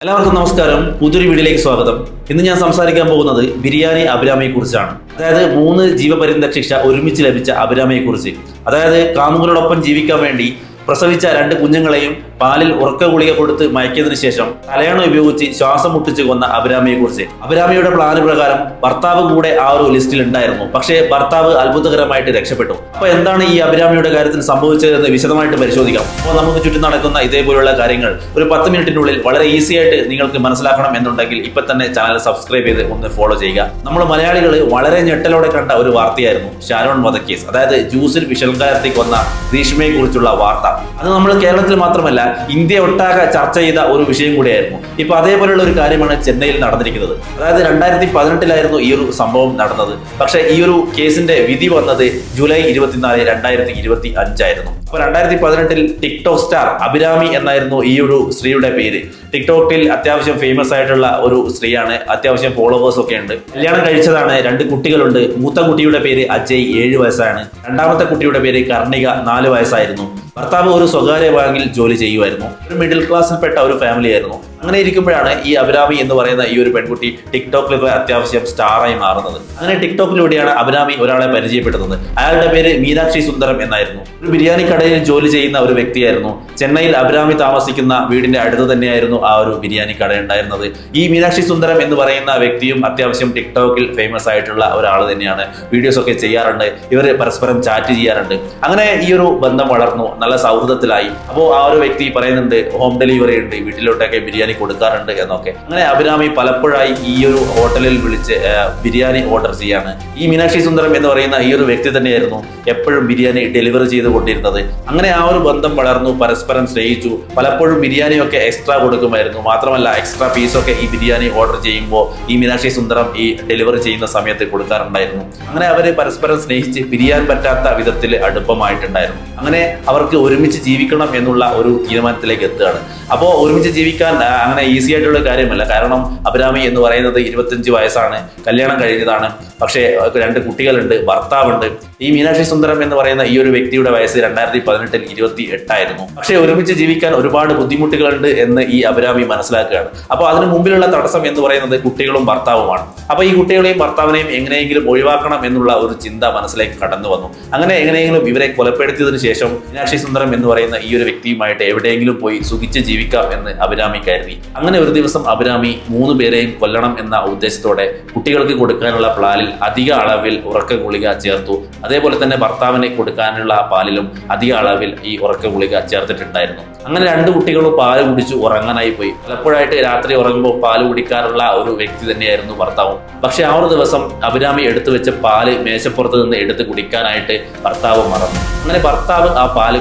എല്ലാവർക്കും നമസ്കാരം. പുതിയൊരു വീഡിയോയിലേക്ക് സ്വാഗതം. ഇന്ന് ഞാൻ സംസാരിക്കാൻ പോകുന്നത് ബിരിയാണി അഭിരാമിയെ കുറിച്ചാണ് അതായത് മൂന്ന് ജീവപര്യന്ത ശിക്ഷ ഒരുമിച്ച് ലഭിച്ച അഭിരാമിയെ കുറിച്ച് അതായത് കാമുകളോടൊപ്പം ജീവിക്കാൻ വേണ്ടി പ്രസവിച്ച രണ്ട് കുഞ്ഞുങ്ങളെയും പാലിൽ ഉറക്ക ഗുളിക കൊടുത്ത് മയക്കിയതിനു ശേഷം തലയണ ഉപയോഗിച്ച് ശ്വാസം മുട്ടിച്ച് കൊന്ന അഭിരാമിയെ കുറിച്ച് അഭിരാമിയുടെ പ്ലാന് പ്രകാരം ഭർത്താവ് കൂടെ ആ ഒരു ലിസ്റ്റിൽ ഉണ്ടായിരുന്നു. പക്ഷേ ഭർത്താവ് അത്ഭുതകരമായിട്ട് രക്ഷപ്പെട്ടു. അപ്പൊ എന്താണ് ഈ അഭിരാമിയുടെ കാര്യത്തിൽ സംഭവിച്ചതെന്ന് വിശദമായിട്ട് പരിശോധിക്കാം. അപ്പോൾ നമുക്ക് ചുറ്റും നടക്കുന്ന ഇതേപോലുള്ള കാര്യങ്ങൾ ഒരു പത്ത് മിനിറ്റിനുള്ളിൽ വളരെ ഈസി ആയിട്ട് നിങ്ങൾക്ക് മനസ്സിലാക്കണം എന്നുണ്ടെങ്കിൽ ഇപ്പൊ തന്നെ ചാനൽ സബ്സ്ക്രൈബ് ചെയ്ത് ഒന്ന് ഫോളോ ചെയ്യുക. നമ്മൾ മലയാളികൾ വളരെ ഞെട്ടലോടെ കണ്ട ഒരു വാർത്തയായിരുന്നു ഷാരോൺ വധക്കേസ് അതായത് ജ്യൂസിൽ കലർത്തി കൊന്ന ഗ്രീഷ്മയെ കുറിച്ചുള്ള വാർത്ത. അത് നമ്മൾ കേരളത്തിൽ മാത്രമല്ല ഇന്ത്യ ഒട്ടാകെ ചർച്ച ചെയ്ത ഒരു വിഷയം കൂടിയായിരുന്നു. ഇപ്പൊ അതേപോലെയുള്ള ഒരു കാര്യമാണ് ചെന്നൈയിൽ നടന്നിരിക്കുന്നത്. അതായത് രണ്ടായിരത്തി പതിനെട്ടിലായിരുന്നു ഈ ഒരു സംഭവം നടന്നത്. പക്ഷേ ഈ ഒരു കേസിന്റെ വിധി വന്നത് ജൂലൈ ഇരുപത്തിനാല് രണ്ടായിരത്തി ഇരുപത്തി അഞ്ചായിരുന്നു അപ്പൊ രണ്ടായിരത്തി പതിനെട്ടിൽ ടിക്ടോക് സ്റ്റാർ അഭിരാമി എന്നായിരുന്നു ഈ ഒരു സ്ത്രീയുടെ പേര്. ടിക്ടോക്കിൽ അത്യാവശ്യം ഫേമസ് ആയിട്ടുള്ള ഒരു സ്ത്രീയാണ്. അത്യാവശ്യം ഫോളോവേഴ്സ് ഒക്കെ ഉണ്ട്. കല്യാണം കഴിച്ചതാണ്. രണ്ട് കുട്ടികളുണ്ട്. മൂത്ത കുട്ടിയുടെ പേര് അജയ് ഏഴ് വയസ്സാണ്. രണ്ടാമത്തെ കുട്ടിയുടെ പേര് കർണിക നാല് വയസ്സായിരുന്നു. ഭർത്താവ് ഒരു സ്വകാര്യ ബാങ്കിൽ ജോലി ചെയ്യുമായിരുന്നു. ഒരു മിഡിൽ ക്ലാസ്സിൽപ്പെട്ട ഒരു ഫാമിലി ആയിരുന്നു. അങ്ങനെ ഇരിക്കുമ്പോഴാണ് ഈ അഭിരാമി എന്ന് പറയുന്ന ഈ ഒരു പെൺകുട്ടി ടിക്ടോക്കിൽ അത്യാവശ്യം സ്റ്റാറായി മാറുന്നത്. അങ്ങനെ ടിക്ടോക്കിലൂടെയാണ് അഭിരാമി ഒരാളെ പരിചയപ്പെടുന്നത്. അയാളുടെ പേര് മീനാക്ഷി സുന്ദരം എന്നായിരുന്നു. ഒരു ബിരിയാണി കടയിൽ ജോലി ചെയ്യുന്ന ഒരു വ്യക്തിയായിരുന്നു. ചെന്നൈയിൽ അഭിരാമി താമസിക്കുന്ന വീടിന്റെ അടുത്ത് തന്നെയായിരുന്നു ആ ഒരു ബിരിയാണി കട ഉണ്ടായിരുന്നത്. ഈ മീനാക്ഷി സുന്ദരം എന്ന് പറയുന്ന വ്യക്തിയും അത്യാവശ്യം ടിക്ടോക്കിൽ ഫേമസ് ആയിട്ടുള്ള ഒരാൾ തന്നെയാണ്. വീഡിയോസ് ഒക്കെ ചെയ്യാറുണ്ട്. ഇവർ പരസ്പരം ചാറ്റ് ചെയ്യാറുണ്ട്. അങ്ങനെ ഈ ഒരു ബന്ധം വളർന്നു. നല്ല സൗഹൃദത്തിലായി അപ്പോൾ ആ ഒരു വ്യക്തി പറയുന്നുണ്ട് ഹോം ഡെലിവറി ഉണ്ട് വീട്ടിലോട്ടൊക്കെ ബിരിയാണി കൊടുക്കാറുണ്ട് എന്നൊക്കെ. അങ്ങനെ അഭിരാമി പലപ്പോഴായി ഈ ഒരു ഹോട്ടലിൽ വിളിച്ച് ബിരിയാണി ഓർഡർ ചെയ്യാണ്. ഈ മീനാക്ഷി സുന്ദരം എന്ന് പറയുന്ന ഈ ഒരു വ്യക്തി തന്നെയായിരുന്നു എപ്പോഴും ബിരിയാണി ഡെലിവറി ചെയ്ത് കൊണ്ടിരുന്നത്. അങ്ങനെ ആ ഒരു ബന്ധം വളർന്നു പരസ്പരം സ്നേഹിച്ചു. പലപ്പോഴും ബിരിയാണി ഒക്കെ എക്സ്ട്രാ കൊടുക്കുമായിരുന്നു. മാത്രമല്ല എക്സ്ട്രാ പീസൊക്കെ ഈ ബിരിയാണി ഓർഡർ ചെയ്യുമ്പോൾ ഈ മീനാക്ഷി സുന്ദരം ഈ ഡെലിവറി ചെയ്യുന്ന സമയത്ത് കൊടുക്കാറുണ്ടായിരുന്നു. അങ്ങനെ അവർ പരസ്പരം സ്നേഹിച്ച് പിരിയാൻ പറ്റാത്ത വിധത്തിൽ അടുപ്പമായിട്ടുണ്ടായിരുന്നു. അങ്ങനെ അവർക്ക് ഒരുമിച്ച് ജീവിക്കണം എന്നുള്ള ഒരു തീരുമാനത്തിലേക്ക് എത്തുകയാണ്. അപ്പോൾ ഒരുമിച്ച് ജീവിക്കാൻ അങ്ങനെ ഈസി ആയിട്ടുള്ള കാര്യമല്ല. കാരണം അഭിരാമി എന്ന് പറയുന്നത് ഇരുപത്തഞ്ച് വയസ്സാണ്. കല്യാണം കഴിഞ്ഞതാണ്. പക്ഷേ രണ്ട് കുട്ടികളുണ്ട് ഭർത്താവുണ്ട്. ഈ മീനാക്ഷി സുന്ദരം എന്ന് പറയുന്ന ഈ ഒരു വ്യക്തിയുടെ വയസ്സ് രണ്ടായിരത്തി പതിനെട്ടിൽ ഇരുപത്തി എട്ടായിരുന്നു പക്ഷേ ഒരുമിച്ച് ജീവിക്കാൻ ഒരുപാട് ബുദ്ധിമുട്ടുകളുണ്ട് എന്ന് ഈ അഭിരാമി മനസ്സിലാക്കുകയാണ്. അപ്പോൾ അതിന് മുമ്പിലുള്ള തടസ്സം എന്ന് പറയുന്നത് കുട്ടികളും ഭർത്താവുമാണ്. അപ്പോൾ ഈ കുട്ടികളെയും ഭർത്താവിനെയും എങ്ങനെയെങ്കിലും ഒഴിവാക്കണം എന്നുള്ള ഒരു ചിന്ത മനസ്സിലേക്ക് കടന്നു വന്നു അങ്ങനെ എങ്ങനെയെങ്കിലും ഇവരെ കൊലപ്പെടുത്തിയതിനു ശേഷം മീനാക്ഷി സുന്ദരം എന്ന് പറയുന്ന ഈ ഒരു വ്യക്തിയുമായിട്ട് എവിടെയെങ്കിലും പോയി സുഖിച്ച് ജീവിക്കാം എന്ന് അഭിരാമി കരുതി. അങ്ങനെ ഒരു ദിവസം അഭിരാമി മൂന്ന് പേരെയും കൊല്ലണം എന്ന ഉദ്ദേശത്തോടെ കുട്ടികൾക്ക് കൊടുക്കാനുള്ള പ്ലാലിൽ അധിക അളവിൽ ഉറക്ക ഗുളിക ചേർത്തു. അതേപോലെ തന്നെ ഭർത്താവിനെ കൊടുക്കാനുള്ള പാലിലും അധിക അളവിൽ ഈ ഉറക്ക ഗുളിക ചേർത്തിട്ടുണ്ടായിരുന്നു. അങ്ങനെ രണ്ട് കുട്ടികളും പാൽ കുടിച്ചു ഉറങ്ങാനായി പോയി. പലപ്പോഴായിട്ട് രാത്രി ഉറങ്ങുമ്പോൾ പാൽ കുടിക്കാറുള്ള ഒരു വ്യക്തി തന്നെയായിരുന്നു ഭർത്താവും. പക്ഷെ ആ ഒരു ദിവസം അഭിരാമി എടുത്തു വെച്ച പാൽ മേശപ്പുറത്ത് നിന്ന് എടുത്ത് കുടിക്കാനായിട്ട് ഭർത്താവ് മറന്നു. അങ്ങനെ ഭർത്താവ് ആ പാൽ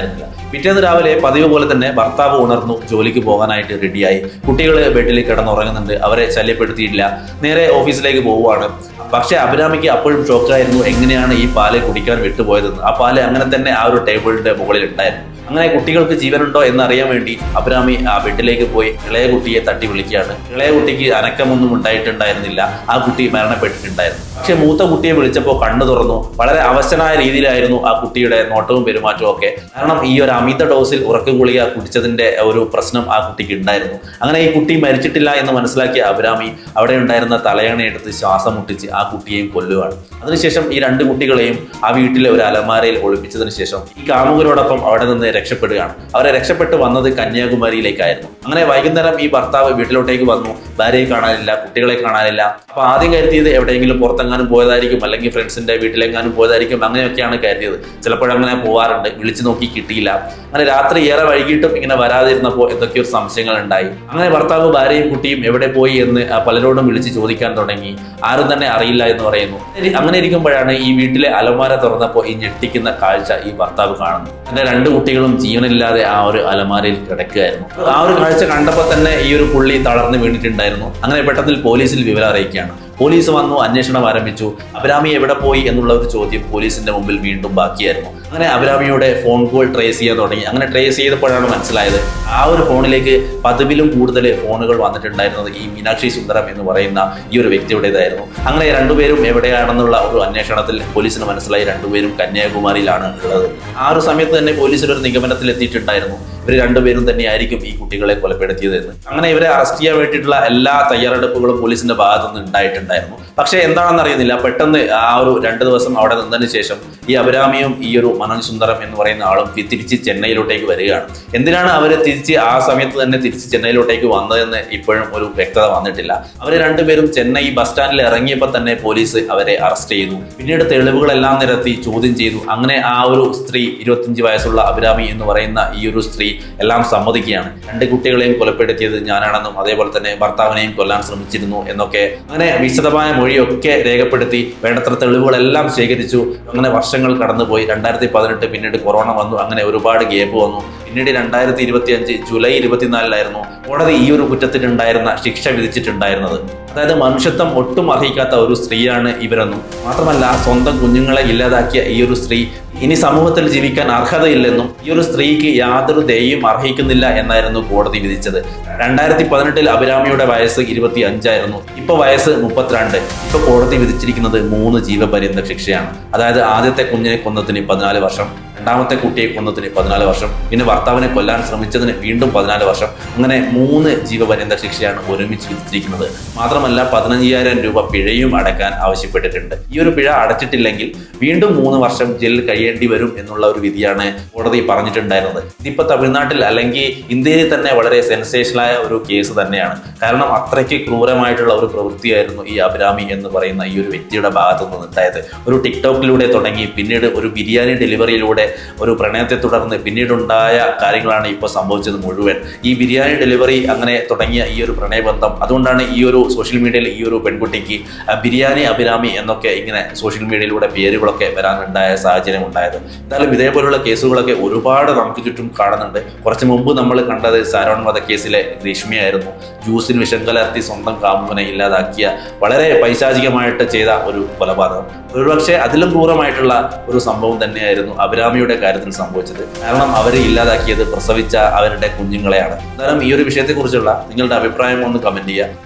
இடத்துல പിറ്റേന്ന് രാവിലെ പതിവ് പോലെ തന്നെ ഭർത്താവ് ഉണർന്നു ജോലിക്ക് പോകാനായിട്ട് റെഡിയായി കുട്ടികൾ ബെഡിൽ കിടന്നുറങ്ങുന്നുണ്ട്. അവരെ ശല്യപ്പെടുത്തിയില്ല നേരെ ഓഫീസിലേക്ക് പോവുകയാണ് പക്ഷെ അഭിരാമിക്ക് അപ്പോഴും ഷോക്കായിരുന്നു എങ്ങനെയാണ് ഈ പാൽ കുടിക്കാൻ വിട്ടുപോയതെന്ന്. ആ പാൽ അങ്ങനെ തന്നെ ആ ഒരു ടേബിളിന്റെ മുകളിൽ ഉണ്ടായിരുന്നു. അങ്ങനെ കുട്ടികൾക്ക് ജീവനുണ്ടോ എന്നറിയാൻ വേണ്ടി അഭിരാമി ആ ബെഡിലേക്ക് പോയി ഇളയ കുട്ടിയെ തട്ടി വിളിക്കുകയാണ്. ഇളയ കുട്ടിക്ക് അനക്കമൊന്നും ഉണ്ടായിട്ടുണ്ടായിരുന്നില്ല. ആ കുട്ടി മരണപ്പെട്ടിട്ടുണ്ടായിരുന്നു. പക്ഷെ മൂത്ത കുട്ടിയെ വിളിച്ചപ്പോൾ കണ്ണു തുറന്നു. വളരെ അവശനായ രീതിയിലായിരുന്നു ആ കുട്ടിയുടെ നോട്ടവും പെരുമാറ്റവും ഒക്കെ. കാരണം ഈ ഒരു അമിത ഡോസിൽ ഉറക്കം ഗുളിക കുടിച്ചതിന്റെ ഒരു പ്രശ്നം ആ കുട്ടിക്ക് ഉണ്ടായിരുന്നു. അങ്ങനെ ഈ കുട്ടി മരിച്ചിട്ടില്ല എന്ന് മനസ്സിലാക്കിയ അഭിരാമി അവിടെ ഉണ്ടായിരുന്ന തലയണ എടുത്ത് ശ്വാസം മുട്ടിച്ച് ആ കുട്ടിയെയും കൊല്ലുകയാണ് അതിനുശേഷം ഈ രണ്ട് കുട്ടികളെയും ആ വീട്ടിലെ ഒരു അലമാരയിൽ ഒളിപ്പിച്ചതിന് ശേഷം ഈ കാമുകരോടൊപ്പം അവിടെ നിന്ന് രക്ഷപ്പെടുകയാണ്. അവരെ രക്ഷപ്പെട്ട് വന്നത് കന്യാകുമാരിയിലേക്കായിരുന്നു. അങ്ങനെ വൈകുന്നേരം ഈ ഭർത്താവ് വീട്ടിലോട്ടേക്ക് വന്നു. ഭാര്യയെ കാണാനില്ല കുട്ടികളെ കാണാനില്ല. അപ്പൊ ആദ്യം കരുതിയത് എവിടെയെങ്കിലും പുറത്തെങ്ങാനും പോയതായിരിക്കും അല്ലെങ്കിൽ ഫ്രണ്ട്സിന്റെ വീട്ടിലെങ്ങാനും പോയതായിരിക്കും അങ്ങനെയൊക്കെയാണ് കരുതിയത്. ചിലപ്പോഴങ്ങനെ പോവാറുണ്ട്. വിളിച്ചു നോക്കി കിട്ടിയില്ല. അങ്ങനെ രാത്രി ഏറെ വൈകിട്ടും ഇങ്ങനെ വരാതിരുന്നപ്പോൾ എന്തൊക്കെയോ സംശയങ്ങൾ ഉണ്ടായി? അങ്ങനെ ഭർത്താവ് ഭാര്യയും കുട്ടിയും എവിടെ പോയി എന്ന് പലരോടും വിളിച്ച് ചോദിക്കാൻ തുടങ്ങി. ആരും തന്നെ അറിയില്ല എന്ന് പറയുന്നു. അങ്ങനെ ഇരിക്കുമ്പോഴാണ് ഈ വീട്ടിലെ അലമാര തുറന്നപ്പോൾ ഈ ഞെട്ടിക്കുന്ന കാഴ്ച ഈ ഭർത്താവ് കാണുന്നു തന്റെ രണ്ട് കുട്ടികളും ജീവനില്ലാതെ ആ ഒരു അലമാരയിൽ കിടക്കുകയായിരുന്നു. ആ ഒരു കാഴ്ച കണ്ടപ്പോൾ തന്നെ ഈ ഒരു പുള്ളി തളർന്ന് വീണിട്ടുണ്ടായിരുന്നു. അങ്ങനെ പെട്ടെന്ന് പോലീസിൽ വിവരം അറിയിക്കുകയാണ്. പോലീസ് വന്നു അന്വേഷണം ആരംഭിച്ചു. അഭിരാമി എവിടെ പോയി എന്നുള്ള ഒരു ചോദ്യം പോലീസിന്റെ മുമ്പിൽ വീണ്ടും ബാക്കിയായിരുന്നു. അങ്ങനെ അഭിരാമിയുടെ ഫോൺ കോൾ ട്രേസ് ചെയ്യാൻ തുടങ്ങി. അങ്ങനെ ട്രേസ് ചെയ്തപ്പോഴാണ് മനസ്സിലായത് ആ ഒരു ഫോണിലേക്ക് പതിവിലും കൂടുതൽ ഫോണുകൾ വന്നിട്ടുണ്ടായിരുന്നത് ഈ മീനാക്ഷി സുന്ദരം എന്ന് പറയുന്ന ഈ ഒരു വ്യക്തിയുടേതായിരുന്നു. അങ്ങനെ രണ്ടുപേരും എവിടെയാണെന്നുള്ള ഒരു അന്വേഷണത്തിൽ പോലീസിന് മനസ്സിലായി. രണ്ടുപേരും കന്യാകുമാരിയിലാണ് ഉള്ളത്. ആ ഒരു സമയത്ത് തന്നെ പോലീസിൽ ഒരു നിഗമനത്തിൽ എത്തിയിട്ടുണ്ടായിരുന്നു ഇവർ രണ്ടുപേരും തന്നെയായിരിക്കും ഈ കുട്ടികളെ കൊലപ്പെടുത്തിയതെന്ന്. അങ്ങനെ ഇവരെ അറസ്റ്റ് ചെയ്യാൻ വേണ്ടിയിട്ടുള്ള എല്ലാ തയ്യാറെടുപ്പുകളും പോലീസിന്റെ ഭാഗത്തു നിന്ന് ഉണ്ടായിട്ടുണ്ടായിരുന്നു. പക്ഷെ എന്താണെന്ന് അറിയുന്നില്ല. പെട്ടെന്ന് ആ ഒരു രണ്ട് ദിവസം അവിടെ നിന്നതിന് ശേഷം ഈ അഭിരാമിയും ഈ ഒരു മനോജ് സുന്ദരം എന്ന് പറയുന്ന ആളും തിരിച്ച് ചെന്നൈയിലോട്ടേക്ക് വരികയാണ്. എന്തിനാണ് അവർ തിരിച്ച് ആ സമയത്ത് തന്നെ തിരിച്ച് ചെന്നൈയിലോട്ടേക്ക് വന്നതെന്ന് ഇപ്പോഴും ഒരു വ്യക്തത വന്നിട്ടില്ല. അവർ രണ്ടുപേരും ചെന്നൈ ബസ് സ്റ്റാൻഡിൽ ഇറങ്ങിയപ്പോൾ തന്നെ പോലീസ് അവരെ അറസ്റ്റ് ചെയ്തു. പിന്നീട് തെളിവുകളെല്ലാം നിരത്തി ചോദ്യം ചെയ്തു. അങ്ങനെ ആ ഒരു സ്ത്രീ ഇരുപത്തിയഞ്ച് വയസ്സുള്ള അഭിരാമി എന്ന് പറയുന്ന ഈ ഒരു സ്ത്രീ എല്ലാം സമ്മതിക്കുകയാണ്. രണ്ട് കുട്ടികളെയും കൊലപ്പെടുത്തിയത് ഞാനാണെന്നും അതേപോലെ തന്നെ ഭർത്താവിനെയും കൊല്ലാൻ ശ്രമിച്ചിരുന്നു എന്നൊക്കെ അങ്ങനെ വിശദമായ മൊഴിയൊക്കെ രേഖപ്പെടുത്തി വേണ്ടത്ര തെളിവുകളെല്ലാം ശേഖരിച്ചു. അങ്ങനെ വർഷങ്ങൾ കടന്നുപോയി. രണ്ടായിരത്തി പതിനെട്ട് പിന്നീട് കൊറോണ വന്നു. അങ്ങനെ ഒരുപാട് ഗ്യാപ്പ് വന്നു. പിന്നീട് രണ്ടായിരത്തി ഇരുപത്തി അഞ്ച് ജൂലൈ ഇരുപത്തിനാലിലായിരുന്നു കോടതി ഈ ഒരു കുറ്റത്തിനുണ്ടായിരുന്ന ശിക്ഷ വിധിച്ചിട്ടുണ്ടായിരുന്നത്. അതായത് മനുഷ്യത്വം ഒട്ടും അർഹിക്കാത്ത ഒരു സ്ത്രീയാണ് ഇവരെന്നും. മാത്രമല്ല സ്വന്തം കുഞ്ഞുങ്ങളെ ഇല്ലാതാക്കിയ ഈ ഒരു സ്ത്രീ ഇനി സമൂഹത്തിൽ ജീവിക്കാൻ അർഹതയില്ലെന്നും ഈ ഒരു സ്ത്രീക്ക് യാതൊരു ദയയും അർഹിക്കുന്നില്ല എന്നായിരുന്നു കോടതി വിധിച്ചത്. രണ്ടായിരത്തി പതിനെട്ടിൽ അഭിരാമിയുടെ വയസ്സ് ഇരുപത്തി അഞ്ചായിരുന്നു ഇപ്പൊ വയസ്സ് മുപ്പത്തിരണ്ട്. ഇപ്പൊ കോടതി വിധിച്ചിരിക്കുന്നത് മൂന്ന് ജീവപര്യന്ത ശിക്ഷയാണ്. അതായത് ആദ്യത്തെ കുഞ്ഞിനെ കൊന്നതിന് പതിനാല് വർഷം രണ്ടാമത്തെ കുട്ടിയെ കൊന്നതിന് പതിനാല് വർഷം പിന്നെ ഭർത്താവിനെ കൊല്ലാൻ ശ്രമിച്ചതിന് വീണ്ടും പതിനാല് വർഷം. അങ്ങനെ മൂന്ന് ജീവപര്യന്ത ശിക്ഷയാണ് ഒരുമിച്ച് വിധിച്ചിരിക്കുന്നത്. മാത്രമല്ല പതിനഞ്ചായിരം രൂപ പിഴയും അടക്കാൻ ആവശ്യപ്പെട്ടിട്ടുണ്ട്. ഈ ഒരു പിഴ അടച്ചിട്ടില്ലെങ്കിൽ വീണ്ടും മൂന്ന് വർഷം ജയിലിൽ കഴിയേണ്ടി വരും എന്നുള്ള ഒരു വിധിയാണ് കോടതി പറഞ്ഞിട്ടുണ്ടായിരുന്നത്. ഇതിപ്പോ തമിഴ്നാട്ടിൽ അല്ലെങ്കിൽ ഇന്ത്യയിൽ തന്നെ വളരെ സെൻസേഷനായ ഒരു കേസ് തന്നെയാണ്. കാരണം അത്രയ്ക്ക് ക്രൂരമായിട്ടുള്ള ഒരു പ്രവൃത്തിയായിരുന്നു ഈ അഭിരാമി എന്ന് പറയുന്ന ഈ ഒരു വ്യക്തിയുടെ ഭാഗത്തു നിന്ന് ഉണ്ടായത് ഒരു ടിക്ടോക്കിലൂടെ തുടങ്ങി പിന്നീട് ഒരു ബിരിയാണി ഡെലിവറിയിലൂടെ ഒരു പ്രണയത്തെ തുടർന്ന് പിന്നീടുണ്ടായ കാര്യങ്ങളാണ് ഇപ്പോൾ സംഭവിച്ചത് മുഴുവൻ. ഈ ബിരിയാണി ഡെലിവറി അങ്ങനെ തുടങ്ങിയ ഈ ഒരു പ്രണയബന്ധം അതുകൊണ്ടാണ് ഈ ഒരു സോഷ്യൽ മീഡിയയിൽ ഈ ഒരു പെൺകുട്ടിക്ക് ബിരിയാണി അഭിരാമി എന്നൊക്കെ ഇങ്ങനെ സോഷ്യൽ മീഡിയയിലൂടെ പേരുകളൊക്കെ വരാനുണ്ടായ സാഹചര്യം ഉണ്ടായത്. എന്തായാലും ഇതേപോലുള്ള കേസുകളൊക്കെ ഒരുപാട് നമുക്ക് ചുറ്റും കാണുന്നുണ്ട്. കുറച്ച് മുമ്പ് നമ്മൾ കണ്ടത് സാരോൺ വധക്കേസിലെ ഗ്രീഷ്മയായിരുന്നു ജ്യൂസിന് വിഷം കലർത്തി സ്വന്തം കാമുകനെ ഇല്ലാതാക്കിയ വളരെ പൈശാചികമായിട്ട് ചെയ്ത ഒരു കൊലപാതകം. ഒരുപക്ഷെ അതിലും ക്രൂരമായിട്ടുള്ള ഒരു സംഭവം തന്നെയായിരുന്നു അഭിരാമിയുടെ കാര്യത്തിൽ സംഭവിച്ചത്. കാരണം അവരെ ഇല്ലാതാക്കിയത് പ്രസവിച്ച അവരുടെ കുഞ്ഞുങ്ങളെയാണ്. എന്തായാലും ഈ ഒരു വിഷയത്തെക്കുറിച്ചുള്ള നിങ്ങളുടെ അഭിപ്രായം ഒന്ന് കമന്റ് ചെയ്യുക.